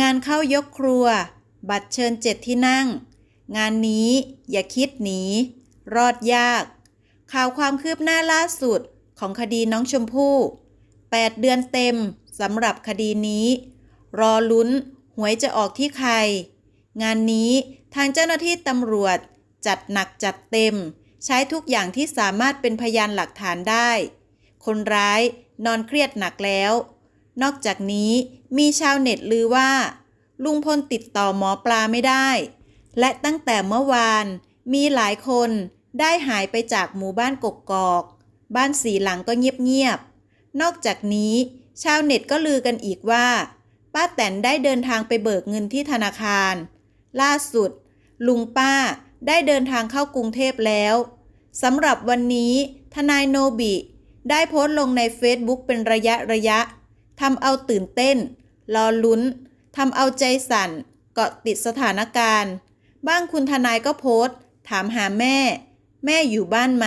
งานเข้ายกครัว บัตรเชิญเจ็ดที่นั่ง งานนี้อย่าคิดหนี รอดยาก ข่าวความคืบหน้าล่าสุดของคดีน้องชมพู่ 8 เดือนเต็มสำหรับคดีนี้ รอลุ้นหวยจะออกที่ใคร งานนี้ทางเจ้าหน้าที่ตำรวจ จัดหนักจัดเต็ม ใช้ทุกอย่างที่สามารถเป็นพยานหลักฐานได้ คนร้ายนอนเครียดหนักแล้ว นอกจากนี้มีชาวเน็ตลือว่า ลุงพลติดต่อหมอปลาไม่ได้ และตั้งแต่เมื่อวานมีหลายคนได้หายไปจากหมู่บ้านกกกอก บ้านสีหลังก็เงียบๆนอกจากนี้ ชาวเน็ตก็ลือกันอีกว่า ป้าแตนได้เดินทางไปเบิกเงินที่ธนาคาร ล่าสุด ลุงป้าได้เดินทางเข้ากรุงเทพแล้วสำหรับวันนี้ ทนายโนบิ ได้โพสต์ลงใน Facebook เป็นระยะระยะ ทำเอาตื่นเต้น รอลุ้นทำเอาใจสั่น เกาะติดสถานการณ์ บ้างคุณทนายก็โพสต์ ถามหาแม่ แม่อยู่บ้านไหม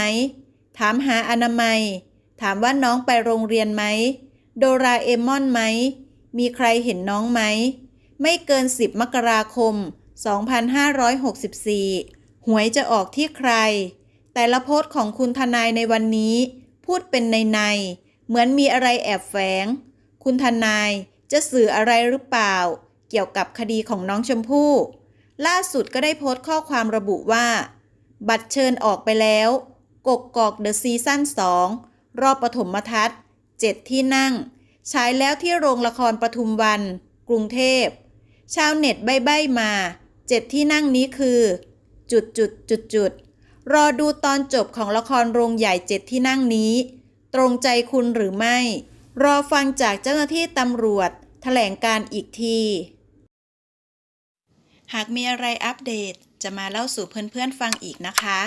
ถามหาอนามัย ถามว่าน้องไปโรงเรียนไหม โดราเอมอนไหม มีใครเห็นน้องไหม ไม่เกิน 10 มกราคม 2564 หวยจะออกที่ใคร แต่ละโพสต์ของคุณทนายในวันนี้ พูดเป็นในใน เหมือนมีอะไรแอบแฝง คุณทนายจะสื่ออะไรหรือเปล่า เกี่ยวกับคดีของน้องชมพู่ ล่าสุดก็ได้โพสต์ข้อความระบุว่า บัตรเชิญออกไปแล้ว กกกอกเดอะซีซั่น2รอบปฐมทัศน์7ที่นั่งฉายแล้วที่โรงละครปทุมวัน กรุงเทพ ชาวเน็ตใบ้ๆมา7ที่นั่งนี้คือ จุดจุดจุดจุดรอดูตอนจบของละครโรงใหญ่เจ็ดที่นั่งนี้ ตรงใจคุณหรือไม่ รอฟังจากเจ้าหน้าที่ตำรวจแถลงการอีกที หากมีอะไรอัปเดตจะมาเล่าสู่เพื่อนๆฟังอีกนะคะ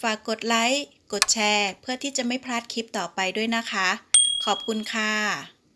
ฝากกดไลค์ กดแชร์ เพื่อที่จะไม่พลาดคลิปต่อไปด้วยนะคะ ขอบคุณค่ะ